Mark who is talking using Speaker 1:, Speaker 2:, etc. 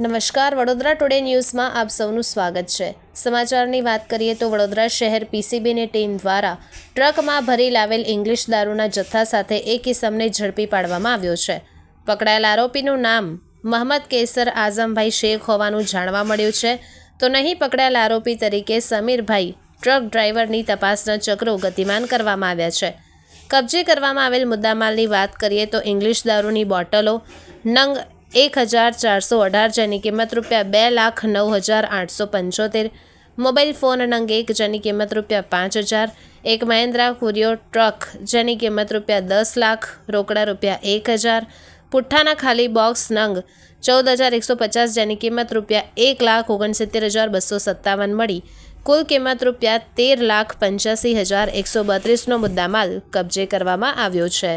Speaker 1: નમસ્કાર, વડોદરા ટુડે ન્યૂઝમાં આપ સૌનું સ્વાગત છે. સમાચારની વાત કરીએ તો વડોદરા શહેર પીસીબીની ટીમ દ્વારા ટ્રકમાં ભરી લાવેલ ઇંગ્લિશ દારૂના જથ્થા સાથે એક ઇસમને ઝડપી પાડવામાં આવ્યો છે. પકડાયેલ આરોપીનું નામ મહમદ કેસર આઝમભાઈ શેખ હોવાનું જાણવા મળ્યું છે. તો નહીં પકડાયેલ આરોપી તરીકે સમીરભાઈ ટ્રક ડ્રાઈવરની તપાસના ચક્રો ગતિમાન કરવામાં આવ્યા છે. કબજે કરવામાં આવેલ મુદ્દામાલની વાત કરીએ તો ઇંગ્લિશ દારૂની બોટલો, નંગ એક હજાર ચારસો અઢાર જેની કિંમત રૂપિયા બે લાખ નવ હજાર આઠસો પંચોતેર, મોબાઈલ ફોન નંગ એક જેની કિંમત રૂપિયા પાંચ હજાર, એક મહિન્દ્રા કુરિયો ટ્રક જેની કિંમત રૂપિયા દસ લાખ, રોકડા રૂપિયા એક હજાર, પુઠ્ઠાના ખાલી બોક્સ નંગ ચૌદ હજાર એકસો પચાસ જેની કિંમત રૂપિયા એક લાખ ઓગણસિત્તેર હજાર બસો સત્તાવન મળી. કુલ કિંમત રૂપિયા તેર લાખ પંચ્યાસી હજાર એકસો બત્રીસનો મુદ્દામાલ કબજે કરવામાં આવ્યો છે.